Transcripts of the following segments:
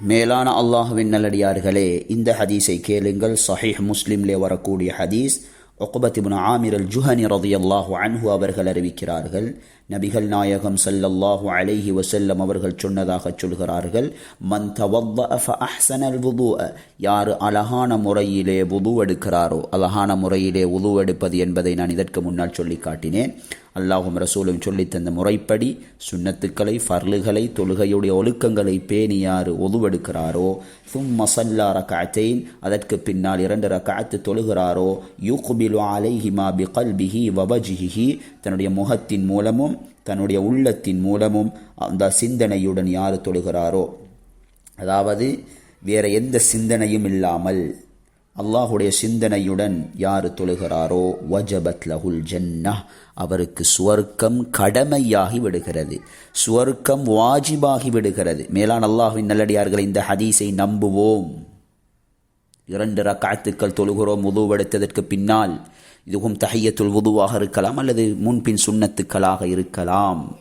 மேலான அல்லாஹுவின் நல்லடியார்களே இந்த ஹதீஸை கேளுங்கள். சஹீஹ் முஸ்லிம்லே வரக்கூடிய ஹதீஸ் ஒக்குபத் ஆமிர் அல் ஜுஹனி ரதியல்லாஹு அன்ஹு அவர்கள் அறிவிக்கிறார்கள். நபிகள் நாயகம் சல்லல்லாஹு அலைஹி வசல்லம் அவர்கள் சொன்னதாக சொல்கிறார்கள் மன் தவவ்வஅ ஃபஅஹ்ஸனல் யார் அழகான முறையிலே வுது எடுக்கிறாரோ அழகான முறையிலே உது எடுப்பது என்பதை நான் இதற்கு முன்னால் சொல்லி காட்டினேன். அல்லாஹும் ரசூலும் சொல்லித் தந்த முறைப்படி சுன்னத்துக்களை ஃபர்லுகளை தொழுகையுடைய ஒழுக்கங்களை பேணி யார் ஒதுவெடுக்கிறாரோ? சும் மசல்லா ரகாத்தைன் அதற்கு பின்னால் இரண்டு ரகாத்து தொழுகிறாரோ? யூகுபிலு அலைஹிமா பி கல்பிஹி வபஜிஹி தன்னுடைய முகத்தின் மூலமும் தன்னுடைய உள்ளத்தின் மூலமும் அந்த சிந்தனையுடன் யார் தொழுகிறாரோ? அதாவது வேற எந்த சிந்தனையும் இல்லாமல் அல்லாஹுடைய சிந்தனையுடன் யார் தொழுகிறாரோ வஜபத் லஹுல் ஜன்னா அவருக்கு சுவர்க்கம் கடமையாகி விடுகிறது. சுவர்க்கம் வாஜிபாகி விடுகிறது. மேலான் அல்லாஹுவின் நல்லடியார்கள் இந்த ஹதீஸை நம்புவோம். இரண்டு ரக்காத்துக்கள் தொழுகிறோம் உதுவெடுத்ததற்கு பின்னால். இதுவும் தஹையத்துள் உதுவாக இருக்கலாம் அல்லது முன்பின் சுண்ணத்துக்களாக இருக்கலாம்.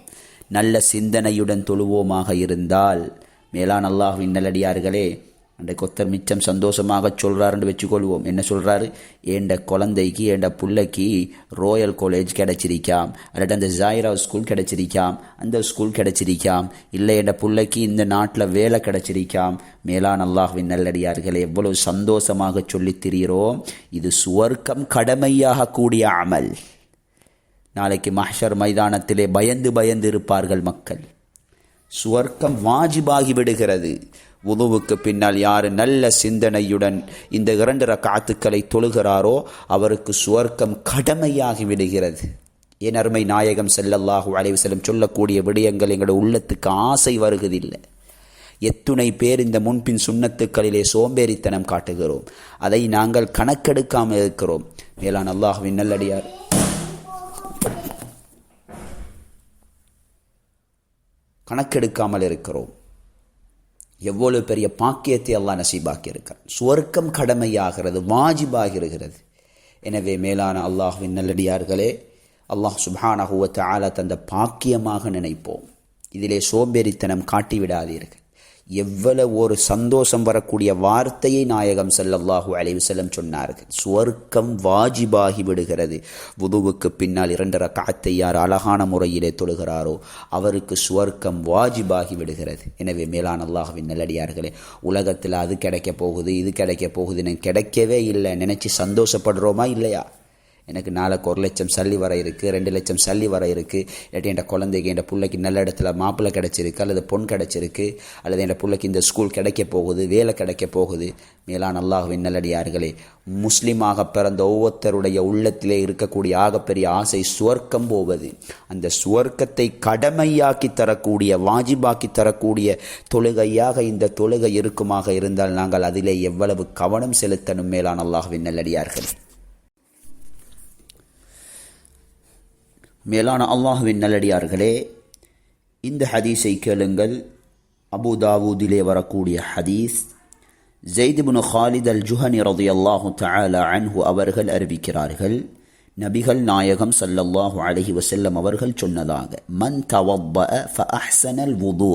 நல்ல சிந்தனையுடன் தொழுவோமாக இருந்தால் மேலான் அல்லாஹுவின் நல்லடியார்களே அன்றைக்கு ஒருத்தர் மிச்சம் சந்தோஷமாக சொல்கிறாருன்னு வச்சுக்கொள்வோம். என்ன சொல்கிறாரு ஏண்ட குழந்தைக்கு ஏண்ட பிள்ளைக்கு ரோயல் காலேஜ் கிடச்சிருக்காம். அல்லது அந்த ஜாயிரா ஸ்கூல் கிடச்சிருக்காம். அந்த ஸ்கூல் கிடச்சிருக்காம். இல்லை என்ற பிள்ளைக்கு இந்த நாட்டில் வேலை கிடச்சிருக்காம். மேலான் அல்லாஹ்வின் நல்லடியார்களை எவ்வளவு சந்தோஷமாக சொல்லித் திரிகிறோம் இது சுவர்க்கம் கடமையாக கூடிய அமல். நாளைக்கு மஹர் மைதானத்திலே பயந்து பயந்து இருப்பார்கள் மக்கள். சுவர்க்கம் வாஜிபாகி விடுகிறது. உதுவுக்கு பின்னால் யார் நல்ல சிந்தனையுடன் இந்த இரண்டு ரக்காத்துக்களை தொழுகிறாரோ அவருக்கு சுவர்க்கம் கடமையாகி விடுகிறது. என் அருமை நாயகம் செல்லல்லாஹு அலைவசலம் சொல்லக்கூடிய விடயங்கள் எங்களோட உள்ளத்துக்கு ஆசை வருவதில்லை எத்துணை பேர் இந்த முன்பின் சுண்ணத்துக்களிலே சோம்பேறித்தனம் காட்டுகிறோம். அதை நாங்கள் கணக்கெடுக்காமல் இருக்கிறோம். மேலான் அல்லாஹுவின் நல்லடியார். கணக்கெடுக்காமல் இருக்கிறோம். எவ்வளவு பெரிய பாக்கியத்தை அல்லாஹ் நசீபாக்கி இருக்கிறான். சுவர்க்கம் கடமையாகிறது வாஜிபாகிறது எனவே மேலான அல்லாஹுவின் நல்லடியார்களே அல்லாஹ் சுபானஹுவத்த ஆல தந்த பாக்கியமாக நினைப்போம். இதிலே சோம்பேறித்தனம் காட்டிவிடாதீர்கள். எவ்வளவு ஒரு சந்தோஷம் வரக்கூடிய வார்த்தையை நாயகம் செல்லல்லாஹு அலைவசல்லம் சொன்னார்கள். சுவர்க்கம் வாஜிபாகி விடுகிறது. உதுவுக்கு பின்னால் இரண்டு ரக்காத்தை யார் அழகான முறையிலே தொழுகிறாரோ அவருக்கு சுவர்க்கம் வாஜிபாகி விடுகிறது. எனவே மேலான அல்லாஹுவின் நல்லடியார்களே உலகத்தில் அது கிடைக்க போகுது இது கிடைக்க போகுதுன்னு கிடைக்கவே இல்லை. நினச்சி சந்தோஷப்படுறோமா இல்லையா? எனக்கு நாளைக்கு ஒரு லட்சம் சல்லி வர இருக்குது ரெண்டு லட்சம் சல்லி வர இருக்குது இல்லாட்டி என் குழந்தைக்கு என் பிள்ளைக்கு நல்ல இடத்துல மாப்பிள்ளை கிடச்சிருக்கு அல்லது பொன் கிடச்சிருக்கு அல்லது என் பிள்ளைக்கு இந்த ஸ்கூல் கிடைக்க போகுது வேலை கிடைக்க போகுது. மேலான அல்லாஹுவின் நல்லடியார்களே முஸ்லீமாக பிறந்த ஒவ்வொருத்தருடைய உள்ளத்திலே இருக்கக்கூடிய ஆகப்பெரிய ஆசை சுவர்க்கம் போவது. அந்த சுவர்க்கத்தை கடமையாக்கி தரக்கூடிய வாஜிபாக்கி தரக்கூடிய தொழுகையாக இந்த தொழுகை இருக்குமாக இருந்தால் நாங்கள் அதிலே எவ்வளவு கவனம் செலுத்தணும் மேலான அல்லாஹுவின் நல்லடியார்களே. மேலான அல்லாஹுவின் நல்லடியார்களே இந்த ஹதீஸை கேளுங்கள். அபுதாவூதிலே வரக்கூடிய ஹதீஸ் ஜெய்துபுனு ஹாலித் அல் ஜுஹனி ரதி அல்லாஹு தஆலா அன்ஹு அவர்கள் அறிவிக்கிறார்கள். நபிகள் நாயகம் சல்லல்லாஹு அலஹி வசல்லம் அவர்கள் சொன்னதாக மன் தவப்ப ஃபஅஹ்சனல் வுது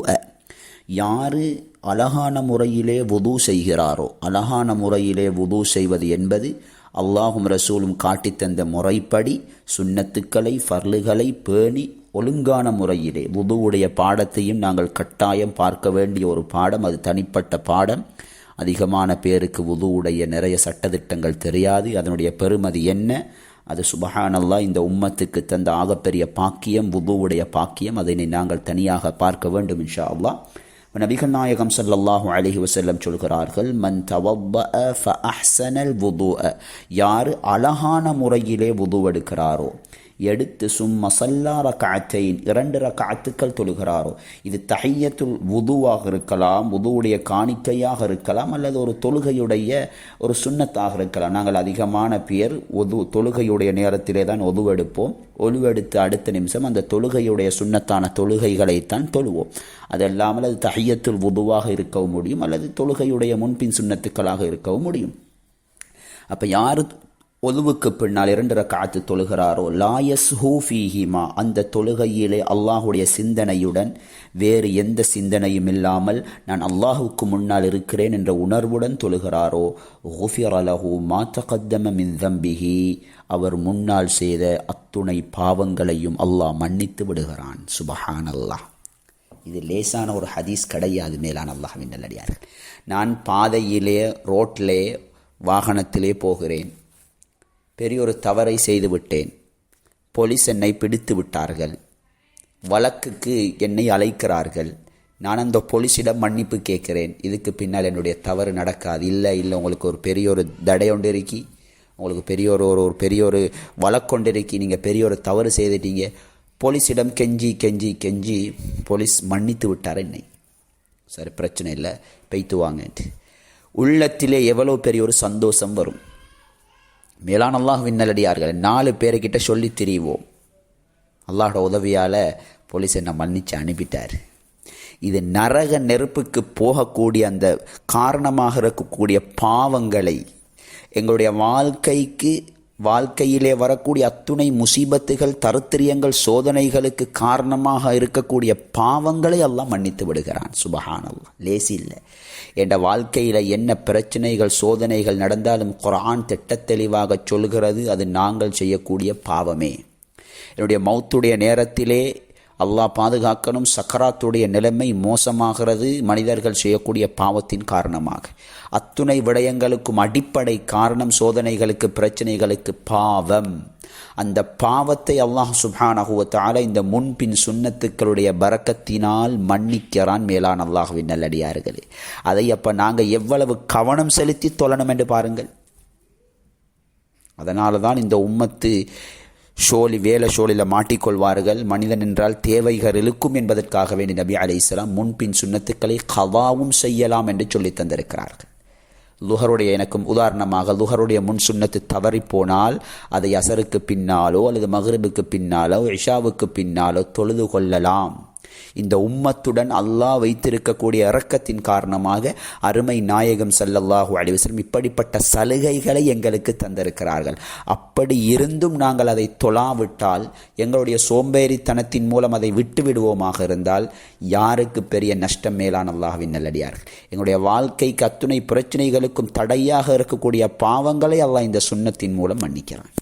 யாரு அழகான முறையிலே வுது செய்கிறாரோ அழகான முறையிலே வுது செய்வது என்பது அல்லாஹும் ரசூலும் காட்டித்தந்த முறைப்படி சுண்ணத்துக்களை ஃபர்லுகளை பேணி ஒழுங்கான முறையிலே வுதுவுடைய பாடத்தையும் நாங்கள் கட்டாயம் பார்க்க வேண்டிய ஒரு பாடம் அது தனிப்பட்ட பாடம். அதிகமான பேருக்கு உதுவுடைய நிறைய சட்டத்திட்டங்கள் தெரியாது. அதனுடைய பெருமதி என்ன? அது சுபஹானல்லா இந்த உம்மத்துக்கு தந்த ஆகப்பெரிய பாக்கியம் உதுவுடைய பாக்கியம். அதனை நாங்கள் தனியாக பார்க்க வேண்டும் இன்ஷா அல்லாஹ். நபிகள் நாயகம் சல்லல்லாஹு அலஹி வசல்லம் சொல்கிறார்கள் மன் தவப்ப ஃபஅஹ்சனல் வுதுஅ யார் அழகான முறையிலே வுது எடுக்கிறாரோ எடுத்து சும்மா சல்லார ரக்காத்தைன் இரண்டு ரக்காத்துக்கள் தொழுகிறாரோ. இது தஹையத்துல் உதுவாக இருக்கலாம் உதுவுடைய காணிக்கையாக இருக்கலாம் அல்லது ஒரு தொழுகையுடைய ஒரு சுண்ணத்தாக இருக்கலாம். நாங்கள் அதிகமான பேர் ஒது தொழுகையுடைய நேரத்திலே தான் ஒதுவெடுப்போம் ஒலுவெடுத்து அடுத்த நிமிஷம் அந்த தொழுகையுடைய சுண்ணத்தான தொழுகைகளைத்தான் தொழுவோம். அது அல்லாமல் அது தஹையத்துல் உதுவாக இருக்கவும் முடியும் அல்லது தொழுகையுடைய முன்பின் சுண்ணத்துக்களாக இருக்கவும் முடியும். அப்போ யார் ஒதுவுக்கு பின்னால் இரண்டு ரக்காத்து தொழுகிறாரோ? லாயஸ் ஹூஃபீஹிமா அந்த தொழுகையிலே அல்லாஹுடைய சிந்தனையுடன் வேறு எந்த சிந்தனையும் இல்லாமல் நான் அல்லாஹுக்கு முன்னால் இருக்கிறேன் என்ற உணர்வுடன் தொழுகிறாரோ? ஹூஃபியர் அலஹூ மாத்தகத்தம மின்தம்பிஹி அவர் முன்னால் செய்த அத்துணை பாவங்களையும் அல்லாஹ் மன்னித்து விடுகிறான். சுபஹான் அல்லாஹ் இது லேசான ஒரு ஹதீஸ் கிடையாது மேலான அல்லாஹ்வின் நல்லடியார்கள். நான் பாதையிலே ரோட்டிலே வாகனத்திலே போகிறேன். பெரிய ஒரு தவறை செய்து விட்டேன் போலீஸ் என்னை பிடித்து விட்டார்கள். வழக்குக்கு என்னை அழைக்கிறார்கள். நான் அந்த போலீஸிடம் மன்னிப்பு கேட்கிறேன். இதுக்கு பின்னால் என்னுடைய தவறு நடக்காது. இல்லை இல்லை உங்களுக்கு ஒரு பெரிய ஒரு தடை ஒன்று இருக்கி உங்களுக்கு பெரிய ஒரு ஒரு ஒரு பெரிய ஒரு வழக்கொண்டு இருக்கி நீங்கள் பெரிய ஒரு தவறு செய்துட்டீங்க. போலீஸிடம் கெஞ்சி கெஞ்சி கெஞ்சி போலீஸ் மன்னித்து விட்டார் என்னை. சரி பிரச்சனை இல்லை. பெய்த்து வாங்கன்ட்டு உள்ளத்திலே எவ்வளோ பெரிய ஒரு சந்தோஷம் வரும். மேலான அல்லாஹ் விண்ணலடியார்கள் நாலு பேர்கிட்ட சொல்லி திரிவோம். அல்லாஹோட உதவியால் போலீஸ் என்னை மன்னிச்சு அனுப்பிட்டார். இது நரக நெருப்புக்கு போகக்கூடிய அந்த காரணமாக இருக்கக்கூடிய பாவங்களை எங்களுடைய வாழ்க்கைக்கு வாழ்க்கையிலே வரக்கூடிய அத்துணை முசீபத்துகள் தருத்திரியங்கள் சோதனைகளுக்கு காரணமாக இருக்கக்கூடிய பாவங்களை எல்லாம் மன்னித்து விடுகிறான். சுபஹானல்லா லேசி இல்லை. என்ற வாழ்க்கையில் என்ன பிரச்சனைகள் சோதனைகள் நடந்தாலும் குரான் திட்ட தெளிவாக சொல்கிறது அது நாங்கள் செய்யக்கூடிய பாவமே. என்னுடைய மௌத்துடைய நேரத்திலே அல்லாஹ் பாதுகாக்கணும். சக்கராத்துடைய நிலைமை மோசமாகிறது. மனிதர்கள் செய்யக்கூடிய பாவத்தின் காரணமாக. அத்துணை விடயங்களுக்கும் அடிப்படை காரணம் சோதனைகளுக்கு பிரச்சனைகளுக்கு பாவம். அந்த பாவத்தை அல்லாஹ் சுபானகுவத்தால இந்த முன்பின் சுண்ணத்துக்களுடைய பறக்கத்தினால் மன்னிக்கிறான் மேலான் அல்லாஹுவின் நல்லடியார்களே. அதை அப்போ நாங்கள் எவ்வளவு கவனம் செலுத்தி தொழணும் என்று பாருங்கள். அதனால தான் இந்த உம்மத்து ஷோலி வேலை ஷோலில் மாட்டிக்கொள்வார்கள். மனிதன் என்றால் தேவைகள் இழுக்கும் என்பதற்காக வேண்டி நபி அலை இஸ்லாம் முன்பின் சுண்ணத்துக்களை கவாவும் செய்யலாம் என்று சொல்லி தந்திருக்கிறார்கள். லுஹருடைய எனக்கும் உதாரணமாக லுஹருடைய முன் சுண்ணத்து தவறி போனால் அதை அசருக்கு பின்னாலோ அல்லது மகரிபுக்கு பின்னாலோ இஷாவுக்கு பின்னாலோ தொழுது கொள்ளலாம். இந்த உம்மத்துடன் அல்லாஹ் வைத்திருக்கக்கூடிய இறக்கத்தின் காரணமாக அருமை நாயகம் சல்லல்லாஹு அலிவசலம் இப்படிப்பட்ட சலுகைகளை எங்களுக்கு தந்திருக்கிறார்கள். அப்படி இருந்தும் நாங்கள் அதை தொழாவிட்டால் எங்களுடைய சோம்பேறித்தனத்தின் மூலம் அதை விட்டு விடுவோமாக இருந்தால் யாருக்கு பெரிய நஷ்டம் மேலான அல்லாஹின் நல்லடியார்கள்? எங்களுடைய வாழ்க்கைக்கு அத்துணை பிரச்சனைகளுக்கும் தடையாக இருக்கக்கூடிய பாவங்களை அல்லாஹ் இந்த சுண்ணத்தின் மூலம் மன்னிக்கிறான்.